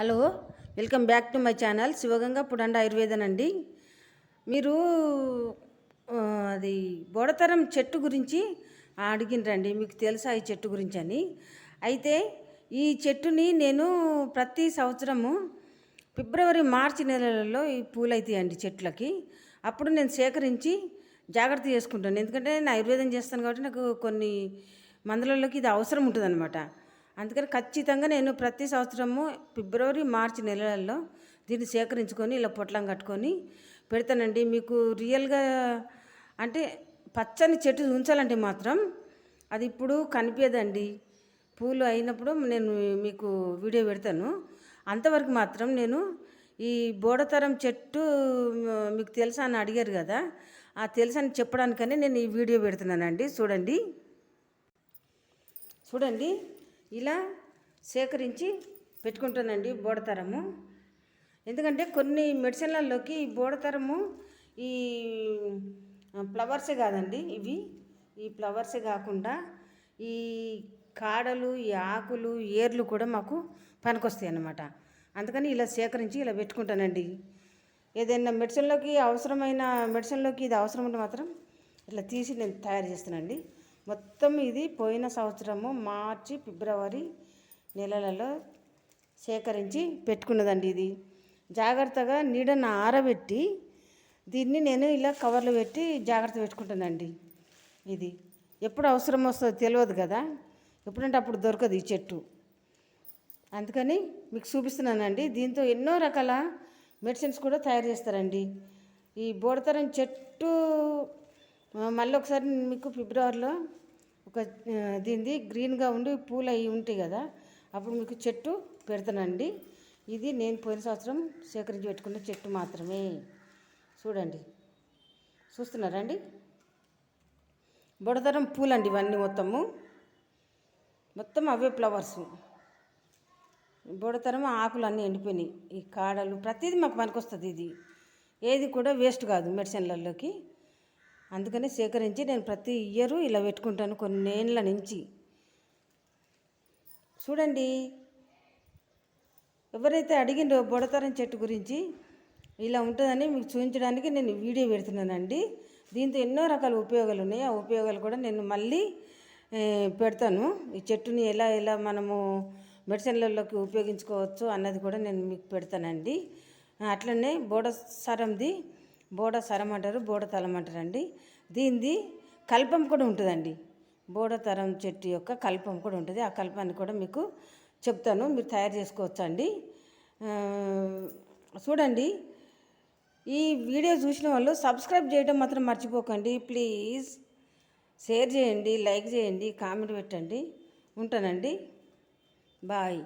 Hello welcome back to my channel. Sivaganga పుడండ ఆయుర్వేదన్ అండి. మీరు అది బోడతరం చెట్టు గురించి అడిగినరండి. మీకు తెలుసా ఈ చెట్టు గురించి అని. అయితే ఈ చెట్టుని నేను ప్రతి సంవత్సరము ఫిబ్రవరి మార్చి నెలలలో ఈ పూలు అవుతాయండి చెట్లకి. అప్పుడు నేను సేకరించి జాగ్రత్త చేసుకుంటాను. ఎందుకంటే నేను ఆయుర్వేదం చేస్తాను కాబట్టి నాకు కొన్ని మందులలోకి ఇది అవసరం ఉంటుందన్నమాట. అందుకని ఖచ్చితంగా నేను ప్రతి సంవత్సరము ఫిబ్రవరి మార్చి నెలలలో దీన్ని సేకరించుకొని ఇలా పొట్లం కట్టుకొని పెడతానండి. మీకు రియల్గా అంటే పచ్చని చెట్టు ఉంచాలంటే మాత్రం అది ఇప్పుడు కనిపించదండి. పూలు అయినప్పుడు నేను మీకు వీడియో పెడతాను. అంతవరకు మాత్రం నేను ఈ బోడతరం చెట్టు మీకు తెలుసా అని అడిగారు కదా ఆ తెలుసని చెప్పడానికనే నేను ఈ వీడియో పెడుతున్నానండి. చూడండి. చూడండి. ఇలా సేకరించి పెట్టుకుంటానండి బోడతరము ఎందుకంటే కొన్ని మెడిసిన్లలోకి ఈ బోడతరము ఈ ఫ్లవర్సే కాదండి ఇవి. ఈ ఫ్లవర్సే కాకుండా ఈ కాడలు ఈ ఆకులు ఏర్లు కూడా మాకు పనికొస్తాయి అన్నమాట. అందుకని ఇలా సేకరించి ఇలా పెట్టుకుంటానండి. ఏదైనా మెడిసిన్లోకి అవసరమైన మెడిసిన్లోకి ఇది అవసరం ఉంటే మాత్రం ఇట్లా తీసి నేను తయారు చేస్తానండి. మొత్తం ఇది పోయిన సంవత్సరము మార్చి ఫిబ్రవరి నెలలలో సేకరించి పెట్టుకున్నదండి ఇది. జాగ్రత్తగా నీడన ఆరబెట్టి దీన్ని నేను ఇలా కవర్లు పెట్టి జాగ్రత్త పెట్టుకుంటానండి ఇది. ఎప్పుడు అవసరం వస్తుందో తెలియదు కదా. ఎప్పుడంటే అప్పుడు దొరకదు ఈ చెట్టు. అందుకని మీకు చూపిస్తున్నానండి. దీంతో ఎన్నో రకాల మెడిసిన్స్ కూడా తయారు చేస్తారండి. ఈ బోడతరం చెట్టు మళ్ళీ ఒకసారి మీకు ఫిబ్రవరిలో ఒక దీనిది గ్రీన్గా ఉండి పూలు అవి ఉంటాయి కదా అప్పుడు మీకు చెట్టు పెడతానండి. ఇది నేను పోయిన సంవత్సరం సేకరించి పెట్టుకున్న చెట్టు మాత్రమే. చూడండి. చూస్తున్నారండి బుడతరం పూలండి ఇవన్నీ మొత్తము. మొత్తం అవే ఫ్లవర్స్. బుడతరం ఆకులు అన్నీ ఎండిపోయినాయి. ఈ కాడలు ప్రతిదీ మాకు పనికొస్తుంది ఇది. ఏది కూడా వేస్ట్ కాదు మెడిసిన్లలోకి. అందుకని సేకరించి నేను ప్రతి ఇయర్ ఇలా పెట్టుకుంటాను కొన్నేళ్ళ నుంచి. చూడండి ఎవరైతే అడిగిండో బొడతరం చెట్టు గురించి ఇలా ఉంటుందని మీకు చూపించడానికి నేను వీడియో పెడుతున్నానండి. దీంతో ఎన్నో రకాల ఉపయోగాలు ఉన్నాయి. ఆ ఉపయోగాలు కూడా నేను మళ్ళీ పెడతాను. ఈ చెట్టుని ఎలా ఎలా మనము మెడిసిన్లలోకి ఉపయోగించుకోవచ్చు అన్నది కూడా నేను మీకు పెడతానండి. అట్లనే బోడసారంది బోడ సరమంటారు బోడ తలమంటారు అండి దీనిది కల్పం కూడా ఉంటుందండి. బోడతరం చెట్టు యొక్క కల్పం కూడా ఉంటుంది. ఆ కల్పాన్ని కూడా మీకు చెప్తాను. మీరు తయారు చేసుకోవచ్చు అండి చూడండి. ఈ వీడియో చూసిన వాళ్ళు సబ్స్క్రైబ్ చేయడం మాత్రం మర్చిపోకండి. ప్లీజ్ షేర్ చేయండి లైక్ చేయండి కామెంట్ పెట్టండి. ఉంటానండి. బాయ్.